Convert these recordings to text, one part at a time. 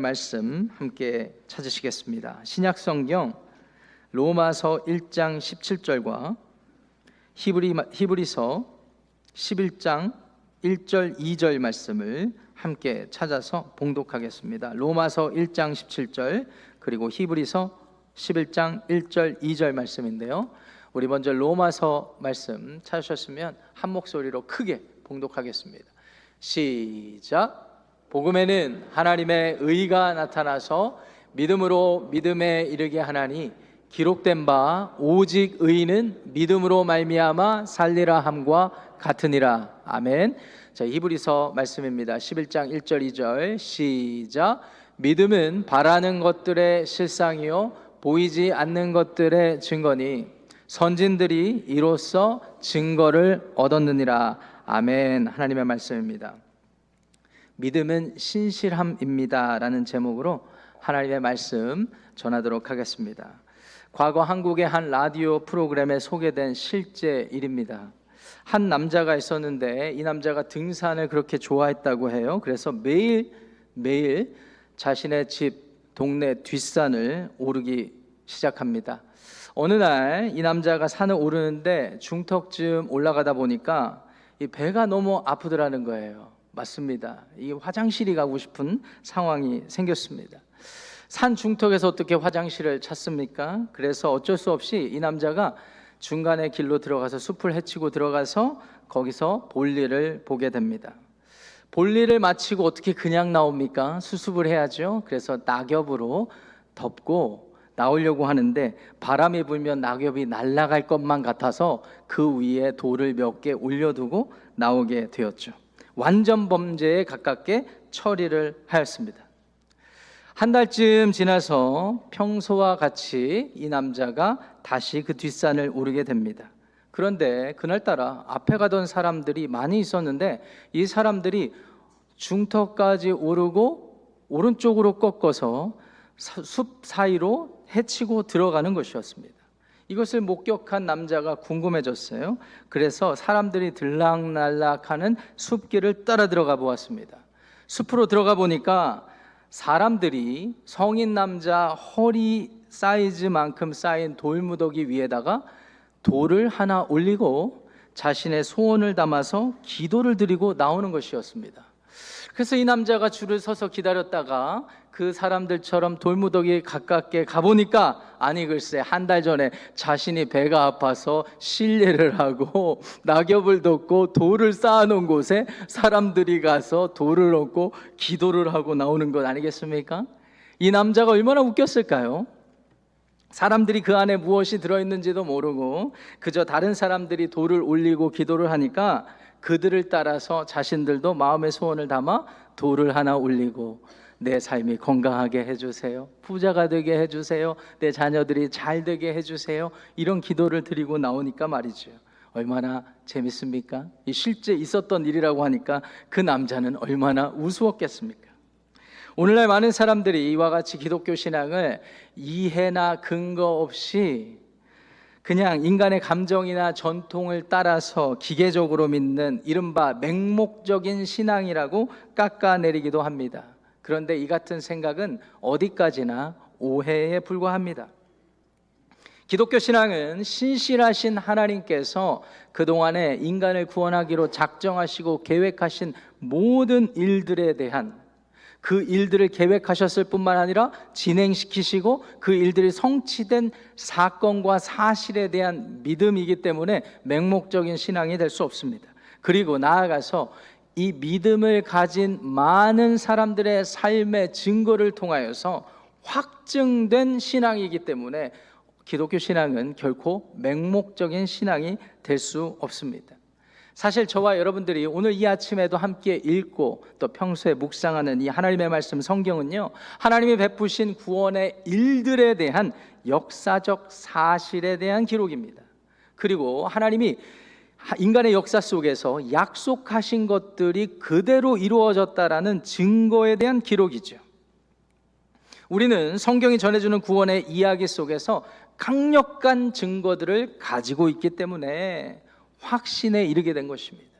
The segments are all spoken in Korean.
말씀 함께 찾으시겠습니다. 신약 성경 로마서 1장 17절과 히브리 히브리서 11장 1절 2절 말씀을 함께 찾아서 봉독하겠습니다. 로마서 1장 17절 그리고 히브리서 11장 1절 2절 말씀인데요. 우리 먼저 로마서 말씀 찾으셨으면 한 목소리로 크게 봉독하겠습니다. 시작. 복음에는 하나님의 의가 나타나서 믿음으로 믿음에 이르게 하나니 기록된 바 오직 의인은 믿음으로 말미암아 살리라 함과 같으니라. 아멘. 자, 히브리서 말씀입니다. 11장 1절 2절 시작. 믿음은 바라는 것들의 실상이요 보이지 않는 것들의 증거니 선진들이 이로써 증거를 얻었느니라. 아멘. 하나님의 말씀입니다. 믿음은 신실함입니다라는 제목으로 하나님의 말씀 전하도록 하겠습니다. 과거 한국의 한 라디오 프로그램에 소개된 실제 일입니다. 한 남자가 있었는데 이 남자가 등산을 그렇게 좋아했다고 해요. 그래서 매일 매일 자신의 집 동네 뒷산을 오르기 시작합니다. 어느 날 이 남자가 산을 오르는데 중턱쯤 올라가다 보니까 이 배가 너무 아프더라는 거예요. 맞습니다. 이 화장실이 가고 싶은 상황이 생겼습니다. 산 중턱에서 어떻게 화장실을 찾습니까? 그래서 어쩔 수 없이 이 남자가 중간에 길로 들어가서 숲을 헤치고 들어가서 거기서 볼일을 보게 됩니다. 볼일을 마치고 어떻게 그냥 나옵니까? 수습을 해야죠. 그래서 낙엽으로 덮고 나오려고 하는데 바람이 불면 낙엽이 날아갈 것만 같아서 그 위에 돌을 몇 개 올려두고 나오게 되었죠. 완전 범죄에 가깝게 처리를 하였습니다. 한 달쯤 지나서 평소와 같이 이 남자가 다시 그 뒷산을 오르게 됩니다. 그런데 그날따라 앞에 가던 사람들이 많이 있었는데 이 사람들이 중턱까지 오르고 오른쪽으로 꺾어서 숲 사이로 헤치고 들어가는 것이었습니다. 이것을 목격한 남자가 궁금해졌어요. 그래서 사람들이 들락날락하는 숲길을 따라 들어가 보았습니다. 숲으로 들어가 보니까 사람들이 성인 남자 허리 사이즈만큼 쌓인 돌무더기 위에다가 돌을 하나 올리고 자신의 소원을 담아서 기도를 드리고 나오는 것이었습니다. 그래서 이 남자가 줄을 서서 기다렸다가 그 사람들처럼 돌무더기에 가깝게 가보니까 아니 글쎄 한 달 전에 자신이 배가 아파서 실례를 하고 낙엽을 덮고 돌을 쌓아놓은 곳에 사람들이 가서 돌을 얻고 기도를 하고 나오는 것 아니겠습니까? 이 남자가 얼마나 웃겼을까요? 사람들이 그 안에 무엇이 들어있는지도 모르고 그저 다른 사람들이 돌을 올리고 기도를 하니까 그들을 따라서 자신들도 마음의 소원을 담아 돌을 하나 올리고 내 삶이 건강하게 해주세요. 부자가 되게 해주세요. 내 자녀들이 잘 되게 해주세요. 이런 기도를 드리고 나오니까 말이죠. 얼마나 재밌습니까? 이 실제 있었던 일이라고 하니까 그 남자는 얼마나 우스웠겠습니까? 오늘날 많은 사람들이 이와 같이 기독교 신앙을 이해나 근거 없이 그냥 인간의 감정이나 전통을 따라서 기계적으로 믿는 이른바 맹목적인 신앙이라고 깎아내리기도 합니다. 그런데 이 같은 생각은 어디까지나 오해에 불과합니다. 기독교 신앙은 신실하신 하나님께서 그동안에 인간을 구원하기로 작정하시고 계획하신 모든 일들에 대한 그 일들을 계획하셨을 뿐만 아니라 진행시키시고 그 일들이 성취된 사건과 사실에 대한 믿음이기 때문에 맹목적인 신앙이 될 수 없습니다. 그리고 나아가서 이 믿음을 가진 많은 사람들의 삶의 증거를 통하여서 확증된 신앙이기 때문에 기독교 신앙은 결코 맹목적인 신앙이 될 수 없습니다. 사실 저와 여러분들이 오늘 이 아침에도 함께 읽고 또 평소에 묵상하는 이 하나님의 말씀 성경은요, 하나님이 베푸신 구원의 일들에 대한 역사적 사실에 대한 기록입니다. 그리고 하나님이 인간의 역사 속에서 약속하신 것들이 그대로 이루어졌다라는 증거에 대한 기록이죠. 우리는 성경이 전해주는 구원의 이야기 속에서 강력한 증거들을 가지고 있기 때문에 확신에 이르게 된 것입니다.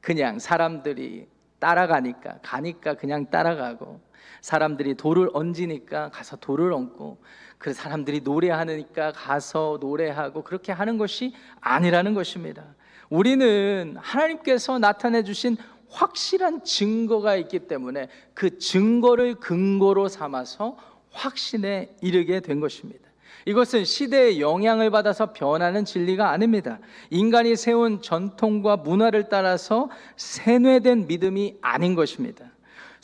그냥 사람들이 따라가니까 가니까 그냥 따라가고 사람들이 돌을 얹으니까 가서 돌을 얹고 그 사람들이 노래하니까 가서 노래하고 그렇게 하는 것이 아니라는 것입니다. 우리는 하나님께서 나타내 주신 확실한 증거가 있기 때문에 그 증거를 근거로 삼아서 확신에 이르게 된 것입니다. 이것은 시대의 영향을 받아서 변하는 진리가 아닙니다. 인간이 세운 전통과 문화를 따라서 세뇌된 믿음이 아닌 것입니다.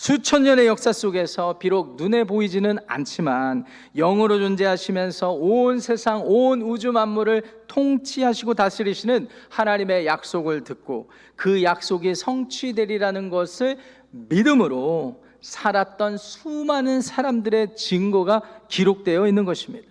수천 년의 역사 속에서 비록 눈에 보이지는 않지만 영으로 존재하시면서 온 세상, 온 우주 만물을 통치하시고 다스리시는 하나님의 약속을 듣고 그 약속이 성취되리라는 것을 믿음으로 살았던 수많은 사람들의 증거가 기록되어 있는 것입니다.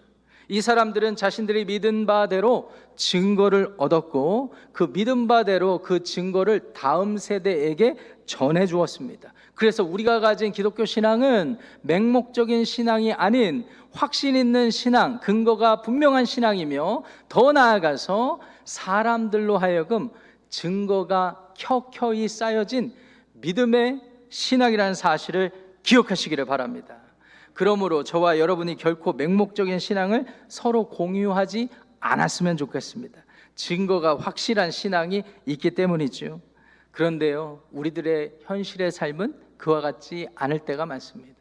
이 사람들은 자신들이 믿은 바대로 증거를 얻었고 그 믿은 바대로 그 증거를 다음 세대에게 전해 주었습니다. 그래서 우리가 가진 기독교 신앙은 맹목적인 신앙이 아닌 확신 있는 신앙, 근거가 분명한 신앙이며 더 나아가서 사람들로 하여금 증거가 켜켜이 쌓여진 믿음의 신앙이라는 사실을 기억하시기를 바랍니다. 그러므로 저와 여러분이 결코 맹목적인 신앙을 서로 공유하지 않았으면 좋겠습니다. 증거가 확실한 신앙이 있기 때문이죠. 그런데요, 우리들의 현실의 삶은 그와 같지 않을 때가 많습니다.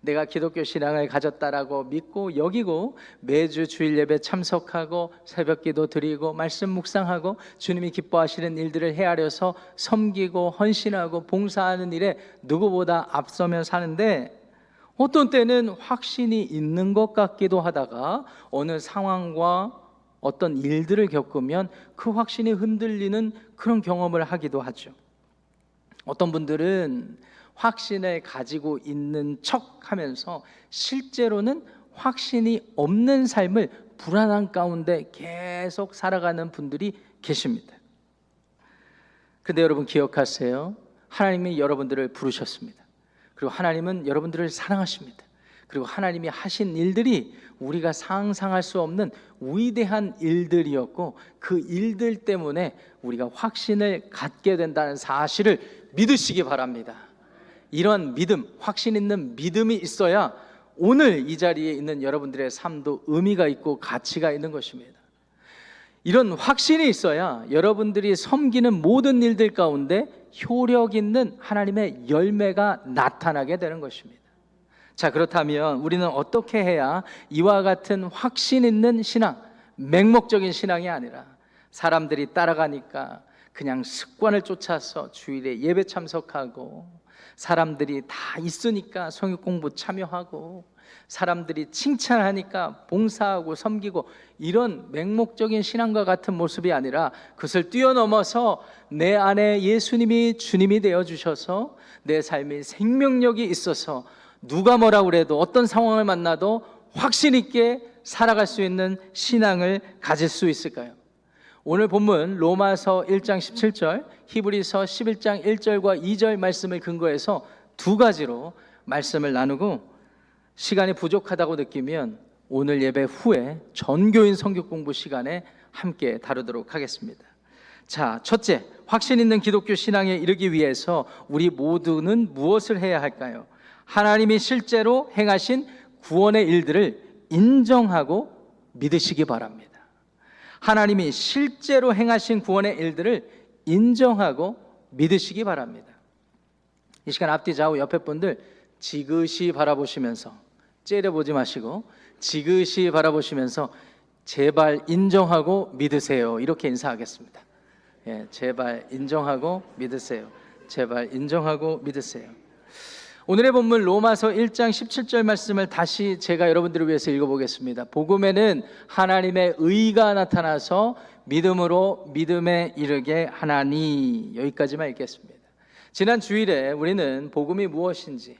내가 기독교 신앙을 가졌다라고 믿고 여기고 매주 주일 예배 참석하고 새벽 기도 드리고 말씀 묵상하고 주님이 기뻐하시는 일들을 헤아려서 섬기고 헌신하고 봉사하는 일에 누구보다 앞서며 사는데 어떤 때는 확신이 있는 것 같기도 하다가 어느 상황과 어떤 일들을 겪으면 그 확신이 흔들리는 그런 경험을 하기도 하죠. 어떤 분들은 확신을 가지고 있는 척 하면서 실제로는 확신이 없는 삶을 불안한 가운데 계속 살아가는 분들이 계십니다. 근데 여러분 기억하세요. 하나님이 여러분들을 부르셨습니다. 그리고 하나님은 여러분들을 사랑하십니다. 그리고 하나님이 하신 일들이 우리가 상상할 수 없는 위대한 일들이었고 그 일들 때문에 우리가 확신을 갖게 된다는 사실을 믿으시기 바랍니다. 이런 믿음, 확신 있는 믿음이 있어야 오늘 이 자리에 있는 여러분들의 삶도 의미가 있고 가치가 있는 것입니다. 이런 확신이 있어야 여러분들이 섬기는 모든 일들 가운데 효력 있는 하나님의 열매가 나타나게 되는 것입니다. 자, 그렇다면 우리는 어떻게 해야 이와 같은 확신 있는 신앙, 맹목적인 신앙이 아니라 사람들이 따라가니까 그냥 습관을 쫓아서 주일에 예배 참석하고 사람들이 다 있으니까 성역 공부 참여하고 사람들이 칭찬하니까 봉사하고 섬기고 이런 맹목적인 신앙과 같은 모습이 아니라 그것을 뛰어넘어서 내 안에 예수님이 주님이 되어 주셔서 내 삶에 생명력이 있어서 누가 뭐라 그래도 어떤 상황을 만나도 확신 있게 살아갈 수 있는 신앙을 가질 수 있을까요? 오늘 본문 로마서 1장 17절, 히브리서 11장 1절과 2절 말씀을 근거해서 두 가지로 말씀을 나누고 시간이 부족하다고 느끼면 오늘 예배 후에 전교인 성격 공부 시간에 함께 다루도록 하겠습니다. 자, 첫째, 확신 있는 기독교 신앙에 이르기 위해서 우리 모두는 무엇을 해야 할까요? 하나님이 실제로 행하신 구원의 일들을 인정하고 믿으시기 바랍니다. 하나님이 실제로 행하신 구원의 일들을 인정하고 믿으시기 바랍니다. 이 시간 앞뒤 좌우 옆에 분들 지그시 바라보시면서 째려보지 마시고 지그시 바라보시면서 제발 인정하고 믿으세요. 이렇게 인사하겠습니다. 예, 제발 인정하고 믿으세요. 제발 인정하고 믿으세요. 오늘의 본문 로마서 1장 17절 말씀을 다시 제가 여러분들을 위해서 읽어보겠습니다. 복음에는 하나님의 의가 나타나서 믿음으로 믿음에 이르게 하나니 여기까지만 읽겠습니다. 지난 주일에 우리는 복음이 무엇인지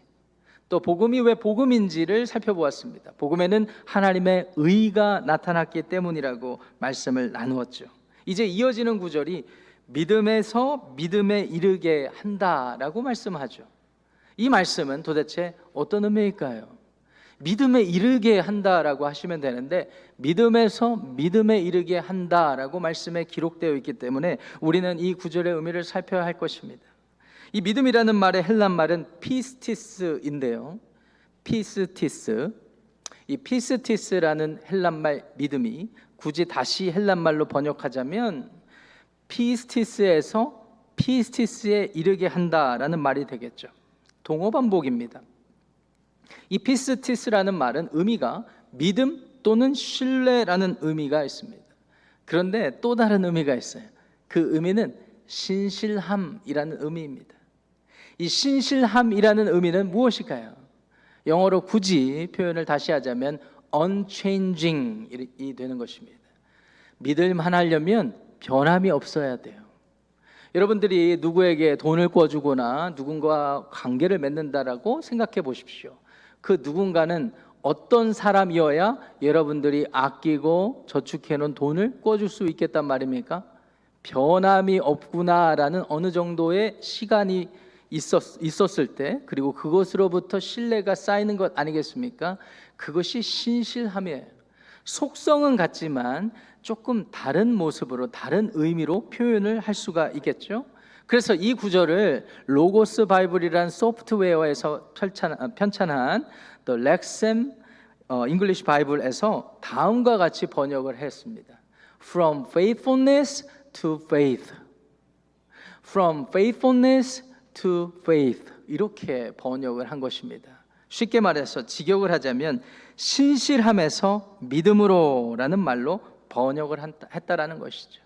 또 복음이 왜 복음인지를 살펴보았습니다. 복음에는 하나님의 의가 나타났기 때문이라고 말씀을 나누었죠. 이제 이어지는 구절이 믿음에서 믿음에 이르게 한다라고 말씀하죠. 이 말씀은 도대체 어떤 의미일까요? 믿음에 이르게 한다라고 하시면 되는데 믿음에서 믿음에 이르게 한다라고 말씀에 기록되어 있기 때문에 우리는 이 구절의 의미를 살펴야 할 것입니다. 이 믿음이라는 말의 헬란 말은 피스티스인데요. 피스티스. 이 피스티스라는 헬란 말 믿음이 굳이 다시 헬란 말로 번역하자면 피스티스에서 피스티스에 이르게 한다라는 말이 되겠죠. 동어 반복입니다. 이 피스티스라는 말은 의미가 믿음 또는 신뢰라는 의미가 있습니다. 그런데 또 다른 의미가 있어요. 그 의미는 신실함이라는 의미입니다. 이 신실함이라는 의미는 무엇일까요? 영어로 굳이 표현을 다시 하자면 unchanging이 되는 것입니다. 믿을만 하려면 변함이 없어야 돼요. 여러분들이 누구에게 돈을 꿔주거나 누군가와 관계를 맺는다라고 생각해 보십시오. 그 누군가는 어떤 사람이어야 여러분들이 아끼고 저축해 놓은 돈을 꿔줄 수 있겠단 말입니까? 변함이 없구나라는 어느 정도의 시간이 있었, 있었을 때 그리고 그것으로부터 신뢰가 쌓이는 것 아니겠습니까? 그것이 신실함이에요. 속성은 같지만 조금 다른 모습으로 다른 의미로 표현을 할 수가 있겠죠. 그래서 이 구절을 로고스 바이블이라는 소프트웨어에서 편찬, The Lexham 어, English Bible에서 다음과 같이 번역을 했습니다. From faithfulness to faith. From faithfulness to faith. 이렇게 번역을 한 것입니다. 쉽게 말해서 직역을 하자면 신실함에서 믿음으로라는 말로 번역을 했다라는 것이죠.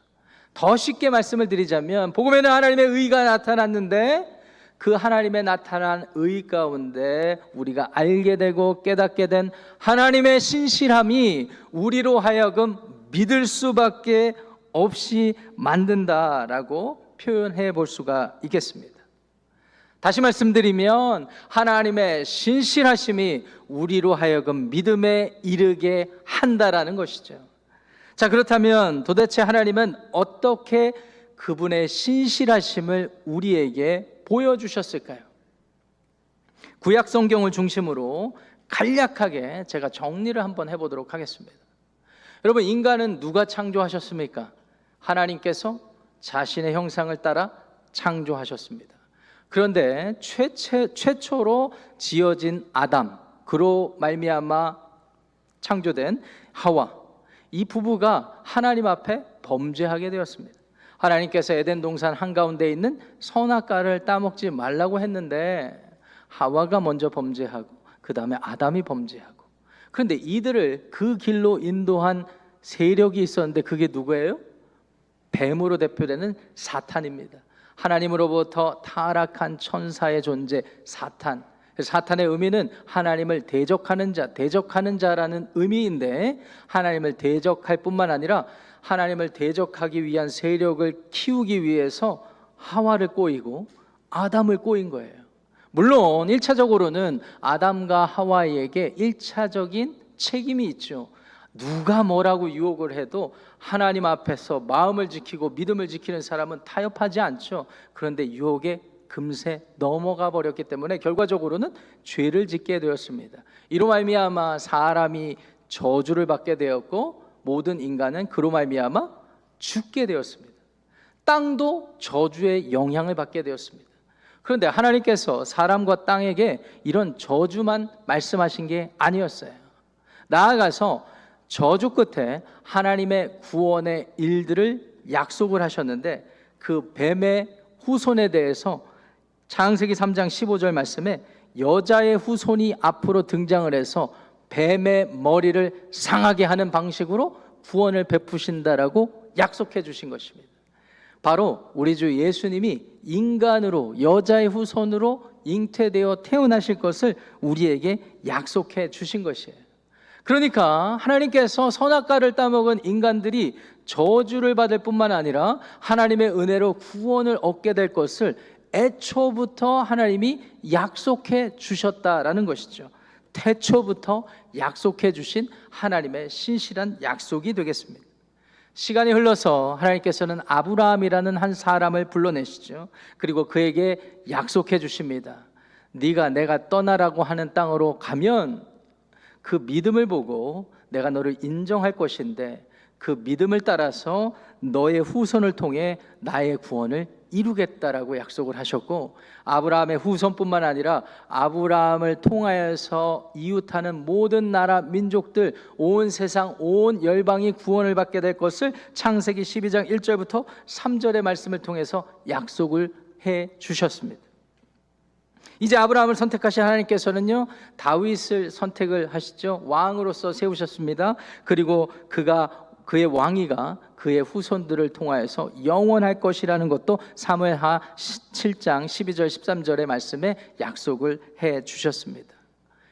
더 쉽게 말씀을 드리자면 복음에는 하나님의 의가 나타났는데 그 하나님의 나타난 의 가운데 우리가 알게 되고 깨닫게 된 하나님의 신실함이 우리로 하여금 믿을 수밖에 없이 만든다라고 표현해 볼 수가 있겠습니다. 다시 말씀드리면 하나님의 신실하심이 우리로 하여금 믿음에 이르게 한다라는 것이죠. 자, 그렇다면 도대체 하나님은 어떻게 그분의 신실하심을 우리에게 보여주셨을까요? 구약 성경을 중심으로 간략하게 제가 정리를 한번 해보도록 하겠습니다. 여러분, 인간은 누가 창조하셨습니까? 하나님께서 자신의 형상을 따라 창조하셨습니다. 그런데 최최, 최초로 지어진 아담, 그로 말미암아 창조된 하와, 이 부부가 하나님 앞에 범죄하게 되었습니다. 하나님께서 에덴 동산 한가운데 있는 선악과를 따먹지 말라고 했는데 하와가 먼저 범죄하고 그 다음에 아담이 범죄하고 그런데 이들을 그 길로 인도한 세력이 있었는데 그게 누구예요? 뱀으로 대표되는 사탄입니다. 하나님으로부터 타락한 천사의 존재 사탄. 사탄의 의미는 하나님을 대적하는 자, 대적하는 자라는 의미인데 하나님을 대적할 뿐만 아니라 하나님을 대적하기 위한 세력을 키우기 위해서 하와를 꼬이고 아담을 꼬인 거예요. 물론 1차적으로는 아담과 하와에게 1차적인 책임이 있죠. 누가 뭐라고 유혹을 해도 하나님 앞에서 마음을 지키고 믿음을 지키는 사람은 타협하지 않죠. 그런데 유혹에 금세 넘어가 버렸기 때문에 결과적으로는 죄를 짓게 되었습니다. 이로 말미암아 사람이 저주를 받게 되었고 모든 인간은 그로 말미암아 죽게 되었습니다. 땅도 저주의 영향을 받게 되었습니다. 그런데 하나님께서 사람과 땅에게 이런 저주만 말씀하신 게 아니었어요. 나아가서 저주 끝에 하나님의 구원의 일들을 약속을 하셨는데 그 뱀의 후손에 대해서 창세기 3장 15절 말씀에 여자의 후손이 앞으로 등장을 해서 뱀의 머리를 상하게 하는 방식으로 구원을 베푸신다라고 약속해 주신 것입니다. 바로 우리 주 예수님이 인간으로 여자의 후손으로 잉태되어 태어나실 것을 우리에게 약속해 주신 것이에요. 그러니까 하나님께서 선악과를 따먹은 인간들이 저주를 받을 뿐만 아니라 하나님의 은혜로 구원을 얻게 될 것을 애초부터 하나님이 약속해 주셨다라는 것이죠. 태초부터 약속해 주신 하나님의 신실한 약속이 되겠습니다. 시간이 흘러서 하나님께서는 아브라함이라는 한 사람을 불러내시죠. 그리고 그에게 약속해 주십니다. 네가 내가 떠나라고 하는 땅으로 가면 그 믿음을 보고 내가 너를 인정할 것인데 그 믿음을 따라서 너의 후손을 통해 나의 구원을 이루겠다라고 약속을 하셨고 아브라함의 후손뿐만 아니라 아브라함을 통하여서 이웃하는 모든 나라 민족들 온 세상 온 열방이 구원을 받게 될 것을 창세기 12장 1절부터 3절의 말씀을 통해서 약속을 해 주셨습니다. 이제 아브라함을 선택하신 하나님께서는요 다윗을 선택을 하시죠 왕으로서 세우셨습니다. 그리고 그가 그의 왕위가 그의 후손들을 통하여서 영원할 것이라는 것도 사무엘하 7장 12절 13절의 말씀에 약속을 해 주셨습니다.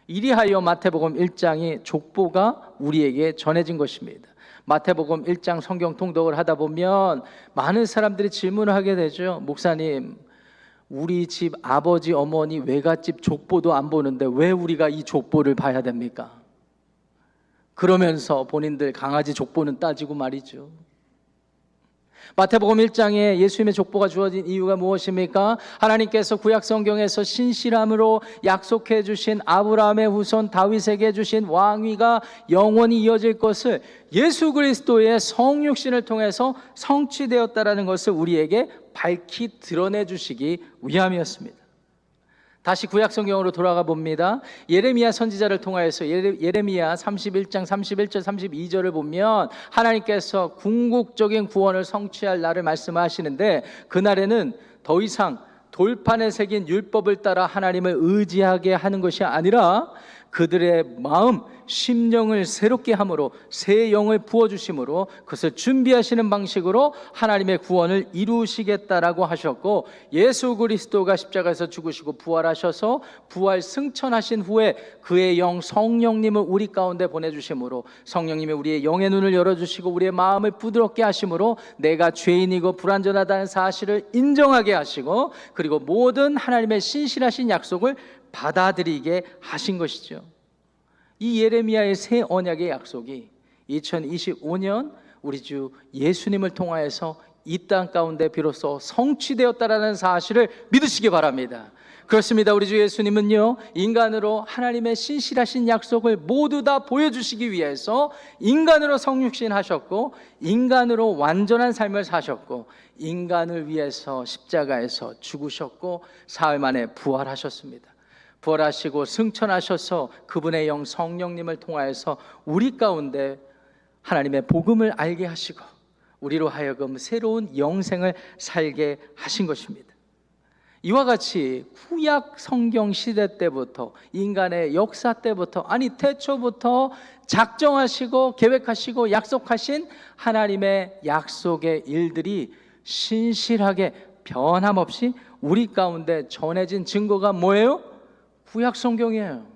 이리하여 마태복음 1장이 족보가 우리에게 전해진 것입니다. 마태복음 1장 성경 통독을 하다 보면 많은 사람들이 질문을 하게 되죠. 목사님, 우리 집 아버지 어머니 외갓집 족보도 안 보는데 왜 우리가 이 족보를 봐야 됩니까? 그러면서 본인들 강아지 족보는 따지고 말이죠. 마태복음 1장에 예수님의 족보가 주어진 이유가 무엇입니까? 하나님께서 구약 성경에서 신실함으로 약속해 주신 아브라함의 후손 다윗에게 주신 왕위가 영원히 이어질 것을 예수 그리스도의 성육신을 통해서 성취되었다라는 것을 우리에게 밝히 드러내 주시기 위함이었습니다. 다시 구약 성경으로 돌아가 봅니다. 예레미야 선지자를 통하여서 예레, 예레미야 31장 31절 32절을 보면 하나님께서 궁극적인 구원을 성취할 날을 말씀하시는데 그날에는 더 이상 돌판에 새긴 율법을 따라 하나님을 의지하게 하는 것이 아니라 그들의 마음 심령을 새롭게 함으로 새 영을 부어 주심으로 그것을 준비하시는 방식으로 하나님의 구원을 이루시겠다라고 하셨고 예수 그리스도가 십자가에서 죽으시고 부활하셔서 부활 승천하신 후에 그의 영 성령님을 우리 가운데 보내 주심으로 성령님이 우리의 영의 눈을 열어 주시고 우리의 마음을 부드럽게 하심으로 내가 죄인이고 불완전하다는 사실을 인정하게 하시고 그리고 모든 하나님의 신실하신 약속을 받아들이게 하신 것이죠. 이 예레미야의 새 언약의 약속이 2025년 우리 주 예수님을 통하여서 이 땅 가운데 비로소 성취되었다라는 사실을 믿으시기 바랍니다. 그렇습니다. 우리 주 예수님은요, 인간으로 하나님의 신실하신 약속을 모두 다 보여주시기 위해서 인간으로 성육신 하셨고, 인간으로 완전한 삶을 사셨고, 인간을 위해서 십자가에서 죽으셨고, 사흘 만에 부활하셨습니다. 부활하시고 승천하셔서 그분의 영 성령님을 통하여서 우리 가운데 하나님의 복음을 알게 하시고 우리로 하여금 새로운 영생을 살게 하신 것입니다. 이와 같이 구약 성경 시대 때부터 인간의 역사 때부터 아니 태초부터 작정하시고 계획하시고 약속하신 하나님의 약속의 일들이 신실하게 변함없이 우리 가운데 전해진 증거가 뭐예요? 구약 성경이에요.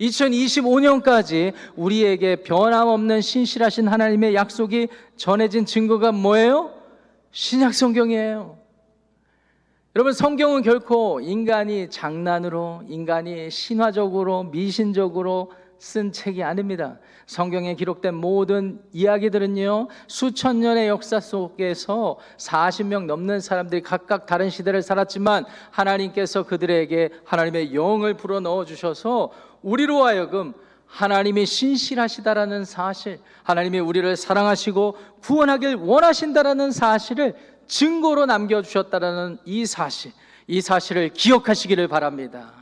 2025년까지 우리에게 변함없는 신실하신 하나님의 약속이 전해진 증거가 뭐예요? 신약 성경이에요. 여러분 성경은 결코 인간이 장난으로 인간이 신화적으로 미신적으로 쓴 책이 아닙니다. 성경에 기록된 모든 이야기들은요, 수천 년의 역사 속에서 40명 넘는 사람들이 각각 다른 시대를 살았지만 하나님께서 그들에게 하나님의 영을 불어 넣어 주셔서 우리로 하여금 하나님이 신실하시다라는 사실, 하나님이 우리를 사랑하시고 구원하길 원하신다라는 사실을 증거로 남겨 주셨다라는 이 사실, 이 사실을 기억하시기를 바랍니다.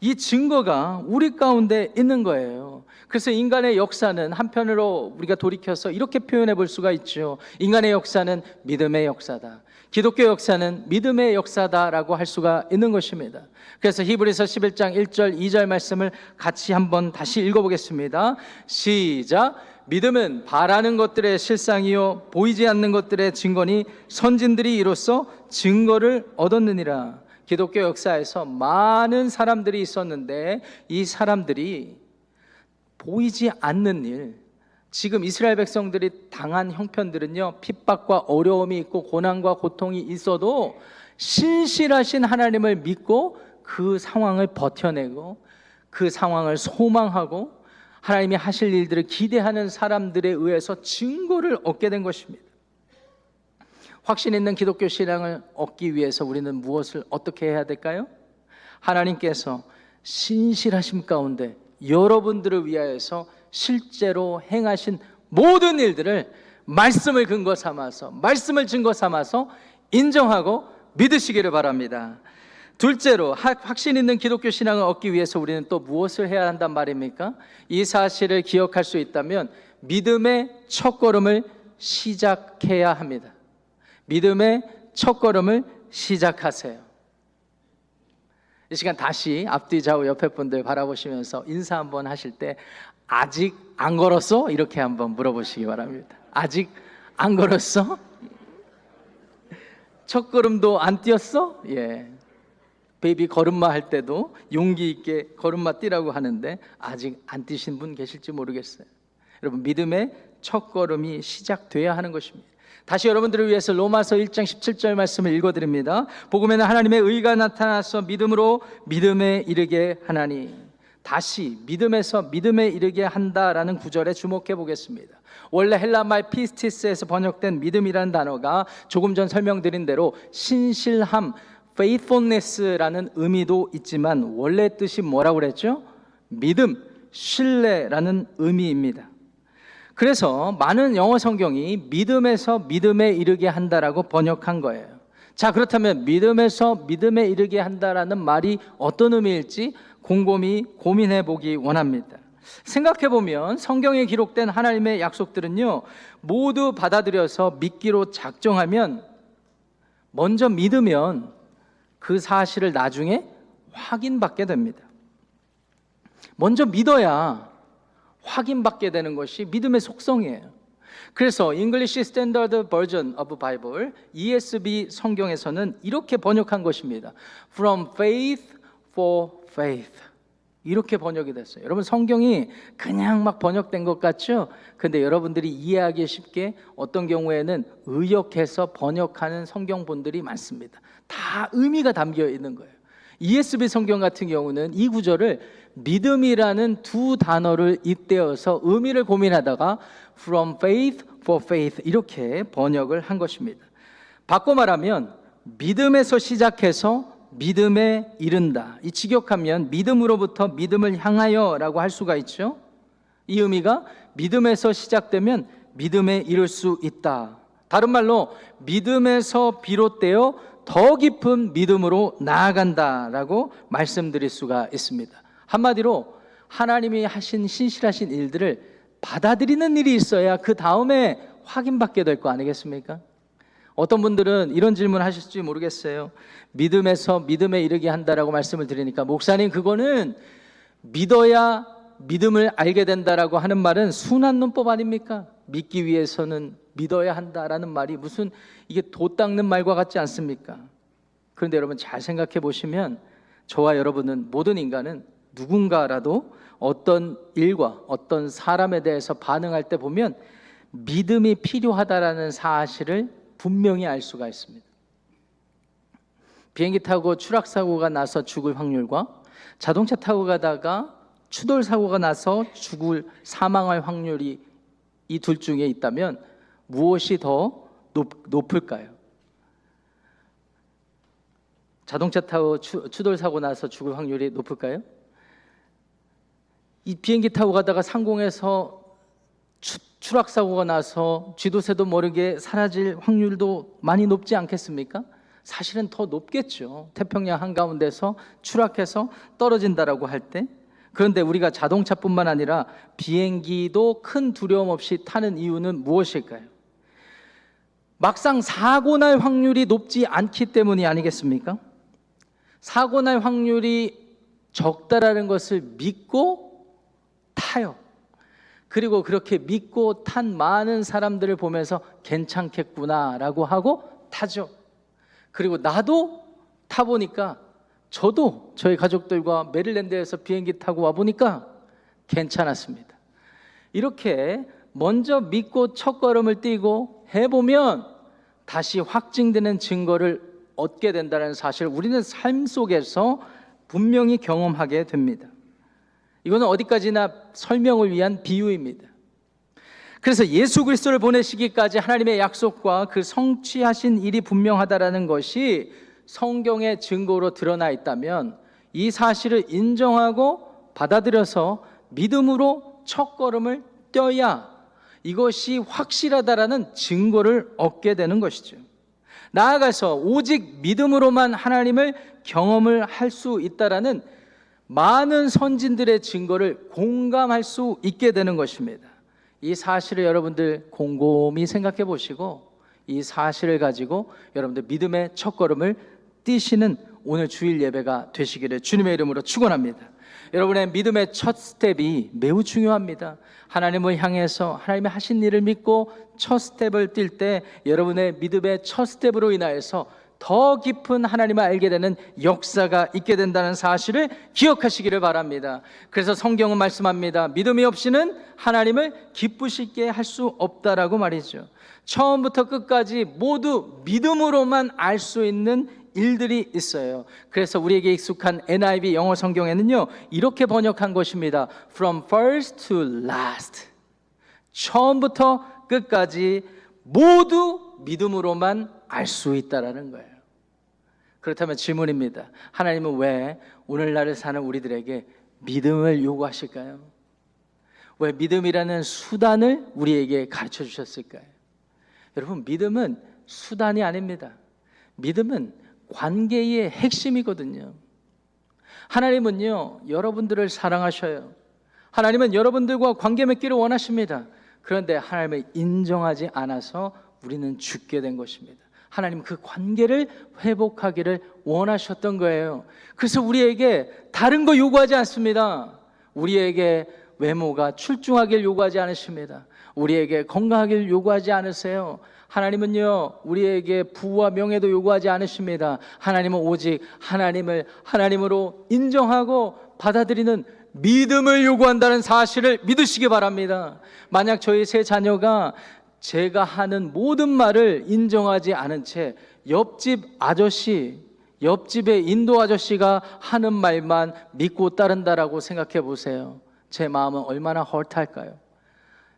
이 증거가 우리 가운데 있는 거예요. 그래서 인간의 역사는 한편으로 우리가 돌이켜서 이렇게 표현해 볼 수가 있죠. 인간의 역사는 믿음의 역사다. 기독교 역사는 믿음의 역사다라고 할 수가 있는 것입니다. 그래서 히브리서 11장 1절 2절 말씀을 같이 한번 다시 읽어 보겠습니다. 시작. 믿음은 바라는 것들의 실상이요 보이지 않는 것들의 증거니 선진들이 이로써 증거를 얻었느니라. 기독교 역사에서 많은 사람들이 있었는데 이 사람들이 보이지 않는 일, 지금 이스라엘 백성들이 당한 형편들은요, 핍박과 어려움이 있고 고난과 고통이 있어도 신실하신 하나님을 믿고 그 상황을 버텨내고 그 상황을 소망하고 하나님이 하실 일들을 기대하는 사람들에 의해서 증거를 얻게 된 것입니다. 확신 있는 기독교 신앙을 얻기 위해서 우리는 무엇을 어떻게 해야 될까요? 하나님께서 신실하심 가운데 여러분들을 위하여서 실제로 행하신 모든 일들을 말씀을 근거 삼아서 말씀을 증거 삼아서 인정하고 믿으시기를 바랍니다. 둘째로 학- 확신 있는 기독교 신앙을 얻기 위해서 우리는 또 무엇을 해야 한단 말입니까? 이 사실을 기억할 수 있다면 믿음의 첫걸음을 시작해야 합니다. 믿음의 첫걸음을 시작하세요. 이 시간 다시 앞뒤 좌우 옆에 분들 바라보시면서 인사 한번 하실 때 아직 안 걸었어? 이렇게 한번 물어보시기 바랍니다. 아직 안 걸었어? 첫 걸음도 안 뛰었어? 예. 베이비 걸음마 할 때도 용기 있게 걸음마 뛰라고 하는데 아직 안 뛰신 분 계실지 모르겠어요. 여러분 믿음의 첫 걸음이 시작돼야 하는 것입니다. 다시 여러분들을 위해서 로마서 1장 17절 말씀을 읽어 드립니다. 복음에는 하나님의 의가 나타나서 믿음으로 믿음에 이르게 하나니 다시 믿음에서 믿음에 이르게 한다라는 구절에 주목해 보겠습니다. 원래 헬라 말 피스티스에서 번역된 믿음이라는 단어가 조금 전 설명드린 대로 신실함, faithfulness라는 의미도 있지만 원래 뜻이 뭐라고 그랬죠? 믿음, 신뢰라는 의미입니다. 그래서 많은 영어 성경이 믿음에서 믿음에 이르게 한다라고 번역한 거예요. 자, 그렇다면 믿음에서 믿음에 이르게 한다라는 말이 어떤 의미일지 곰곰이 고민해 보기 원합니다. 생각해 보면 성경에 기록된 하나님의 약속들은요, 모두 받아들여서 믿기로 작정하면 먼저 믿으면 그 사실을 나중에 확인받게 됩니다. 먼저 믿어야 확인받게 되는 것이 믿음의 속성이에요. 그래서 English Standard Version of Bible ESV 성경에서는 이렇게 번역한 것입니다. From faith for faith. 이렇게 번역이 됐어요. 여러분 성경이 그냥 막 번역된 것 같죠? 근데 여러분들이 이해하기 쉽게 어떤 경우에는 의역해서 번역하는 성경본들이 많습니다. 다 의미가 담겨 있는 거예요. ESV 성경 같은 경우는 이 구절을 믿음이라는 두 단어를 잇대어서 의미를 고민하다가 from faith for faith 이렇게 번역을 한 것입니다. 바꿔 말하면 믿음에서 시작해서 믿음에 이른다. 이 직역하면 믿음으로부터 믿음을 향하여라고 할 수가 있죠. 이 의미가 믿음에서 시작되면 믿음에 이를 수 있다. 다른 말로 믿음에서 비롯되어 더 깊은 믿음으로 나아간다라고 말씀드릴 수가 있습니다. 한마디로 하나님이 하신 신실하신 일들을 받아들이는 일이 있어야 그 다음에 확인받게 될 거 아니겠습니까? 어떤 분들은 이런 질문 하실지 모르겠어요. 믿음에서 믿음에 이르게 한다라고 말씀을 드리니까 목사님 그거는 믿어야 믿음을 알게 된다라고 하는 말은 순한 문법 아닙니까? 믿기 위해서는 믿어야 한다라는 말이 무슨 이게 도 닦는 말과 같지 않습니까? 그런데 여러분 잘 생각해 보시면 저와 여러분은 모든 인간은 누군가라도 어떤 일과 어떤 사람에 대해서 반응할 때 보면 믿음이 필요하다라는 사실을 분명히 알 수가 있습니다. 비행기 타고 추락 사고가 나서 죽을 확률과 자동차 타고 가다가 추돌 사고가 나서 죽을 사망할 확률이 이 둘 중에 있다면 무엇이 더 높, 높을까요? 자동차 타고 추, 추돌 사고 나서 죽을 확률이 높을까요? 이 비행기 타고 가다가 상공에서 추, 추락 사고가 나서 쥐도새도 모르게 사라질 확률도 많이 높지 않겠습니까? 사실은 더 높겠죠. 태평양 한가운데서 추락해서 떨어진다라고 할 때. 그런데 우리가 자동차뿐만 아니라 비행기도 큰 두려움 없이 타는 이유는 무엇일까요? 막상 사고 날 확률이 높지 않기 때문이 아니겠습니까? 사고 날 확률이 적다라는 것을 믿고 타요. 그리고 그렇게 믿고 탄 많은 사람들을 보면서 괜찮겠구나라고 하고 타죠. 그리고 나도 타보니까 저도 저희 가족들과 메릴랜드에서 비행기 타고 와보니까 괜찮았습니다. 이렇게 먼저 믿고 첫걸음을 띄고 해보면 다시 확증되는 증거를 얻게 된다는 사실을 우리는 삶 속에서 분명히 경험하게 됩니다. 이거는 어디까지나 설명을 위한 비유입니다. 그래서 예수 그리스도를 보내시기까지 하나님의 약속과 그 성취하신 일이 분명하다라는 것이 성경의 증거로 드러나 있다면 이 사실을 인정하고 받아들여서 믿음으로 첫 걸음을 떼야 이것이 확실하다라는 증거를 얻게 되는 것이죠. 나아가서 오직 믿음으로만 하나님을 경험을 할 수 있다라는 많은 선진들의 증거를 공감할 수 있게 되는 것입니다. 이 사실을 여러분들 곰곰이 생각해 보시고 이 사실을 가지고 여러분들 믿음의 첫걸음을 뛰시는 오늘 주일 예배가 되시기를 주님의 이름으로 축원합니다. 여러분의 믿음의 첫 스텝이 매우 중요합니다. 하나님을 향해서 하나님의 하신 일을 믿고 첫 스텝을 뛸 때 여러분의 믿음의 첫 스텝으로 인하여서 더 깊은 하나님을 알게 되는 역사가 있게 된다는 사실을 기억하시기를 바랍니다. 그래서 성경은 말씀합니다. 믿음이 없이는 하나님을 기쁘시게 할 수 없다라고 말이죠. 처음부터 끝까지 모두 믿음으로만 알 수 있는 일들이 있어요. 그래서 우리에게 익숙한 NIV 영어 성경에는요, 이렇게 번역한 것입니다. From first to last. 처음부터 끝까지 모두 믿음으로만 알 수 있다라는 거예요. 그렇다면 질문입니다. 하나님은 왜 오늘날을 사는 우리들에게 믿음을 요구하실까요? 왜 믿음이라는 수단을 우리에게 가르쳐 주셨을까요? 여러분, 믿음은 수단이 아닙니다. 믿음은 관계의 핵심이거든요. 하나님은요, 여러분들을 사랑하셔요. 하나님은 여러분들과 관계 맺기를 원하십니다. 그런데 하나님을 인정하지 않아서 우리는 죽게 된 것입니다. 하나님 그 관계를 회복하기를 원하셨던 거예요. 그래서 우리에게 다른 거 요구하지 않습니다. 우리에게 외모가 출중하길 요구하지 않으십니다. 우리에게 건강하길 요구하지 않으세요. 하나님은요, 우리에게 부와 명예도 요구하지 않으십니다. 하나님은 오직 하나님을 하나님으로 인정하고 받아들이는 믿음을 요구한다는 사실을 믿으시기 바랍니다. 만약 저희 세 자녀가 제가 하는 모든 말을 인정하지 않은 채 옆집 아저씨, 옆집의 인도 아저씨가 하는 말만 믿고 따른다라고 생각해 보세요. 제 마음은 얼마나 헐탈까요?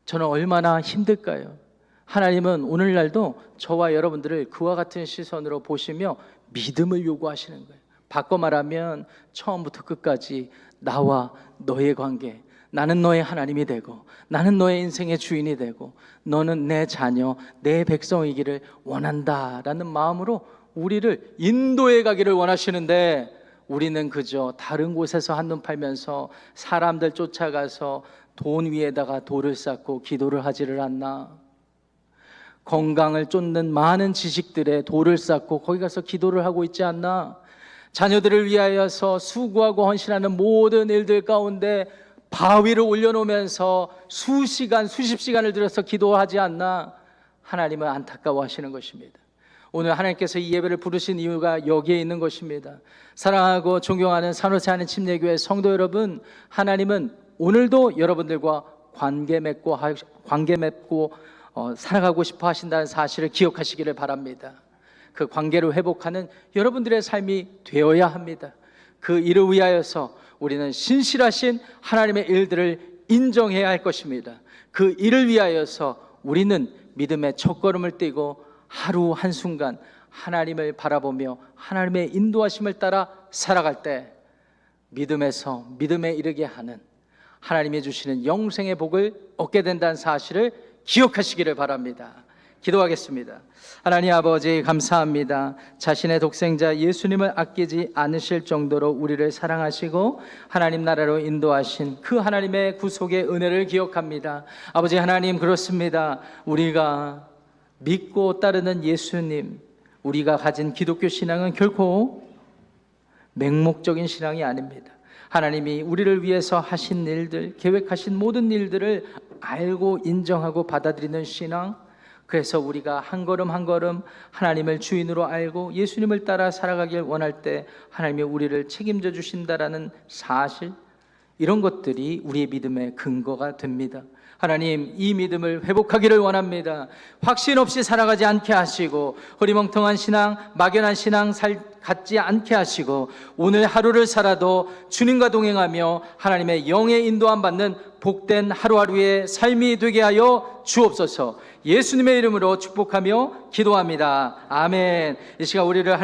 저는 얼마나 힘들까요? 하나님은 오늘날도 저와 여러분들을 그와 같은 시선으로 보시며 믿음을 요구하시는 거예요. 바꿔 말하면 처음부터 끝까지 나와 너의 관계, 나는 너의 하나님이 되고 나는 너의 인생의 주인이 되고 너는 내 자녀, 내 백성이기를 원한다라는 마음으로 우리를 인도해 가기를 원하시는데 우리는 그저 다른 곳에서 한눈 팔면서 사람들 쫓아가서 돈 위에다가 돌을 쌓고 기도를 하지를 않나. 건강을 쫓는 많은 지식들에 돌을 쌓고 거기 가서 기도를 하고 있지 않나. 자녀들을 위하여서 수고하고 헌신하는 모든 일들 가운데 바위를 올려놓으면서 수시간, 수십 시간을 들여서 기도하지 않나 하나님은 안타까워하시는 것입니다. 오늘 하나님께서 이 예배를 부르신 이유가 여기에 있는 것입니다. 사랑하고 존경하는 산호세 하는 침례교회 성도 여러분, 하나님은 오늘도 여러분들과 관계 맺고 관계 맺고 어, 살아가고 싶어 하신다는 사실을 기억하시기를 바랍니다. 그 관계를 회복하는 여러분들의 삶이 되어야 합니다. 그 일을 위하여서 우리는 신실하신 하나님의 일들을 인정해야 할 것입니다. 그 일을 위하여서 우리는 믿음의 첫걸음을 떼고 하루 한순간 하나님을 바라보며 하나님의 인도하심을 따라 살아갈 때 믿음에서 믿음에 이르게 하는 하나님이 주시는 영생의 복을 얻게 된다는 사실을 기억하시기를 바랍니다. 기도하겠습니다. 하나님 아버지 감사합니다. 자신의 독생자 예수님을 아끼지 않으실 정도로 우리를 사랑하시고 하나님 나라로 인도하신 그 하나님의 구속의 은혜를 기억합니다. 아버지 하나님 그렇습니다. 우리가 믿고 따르는 예수님, 우리가 가진 기독교 신앙은 결코 맹목적인 신앙이 아닙니다. 하나님이 우리를 위해서 하신 일들, 계획하신 모든 일들을 알고 인정하고 받아들이는 신앙, 그래서 우리가 한 걸음 한 걸음 하나님을 주인으로 알고 예수님을 따라 살아가길 원할 때 하나님이 우리를 책임져 주신다라는 사실 이런 것들이 우리의 믿음의 근거가 됩니다. 하나님 이 믿음을 회복하기를 원합니다. 확신 없이 살아가지 않게 하시고 허리멍텅한 신앙, 막연한 신앙 살 갖지 않게 하시고 오늘 하루를 살아도 주님과 동행하며 하나님의 영의 인도함 받는 복된 하루하루의 삶이 되게 하여 주옵소서. 예수님의 이름으로 축복하며 기도합니다. 아멘. 이 시간 우리를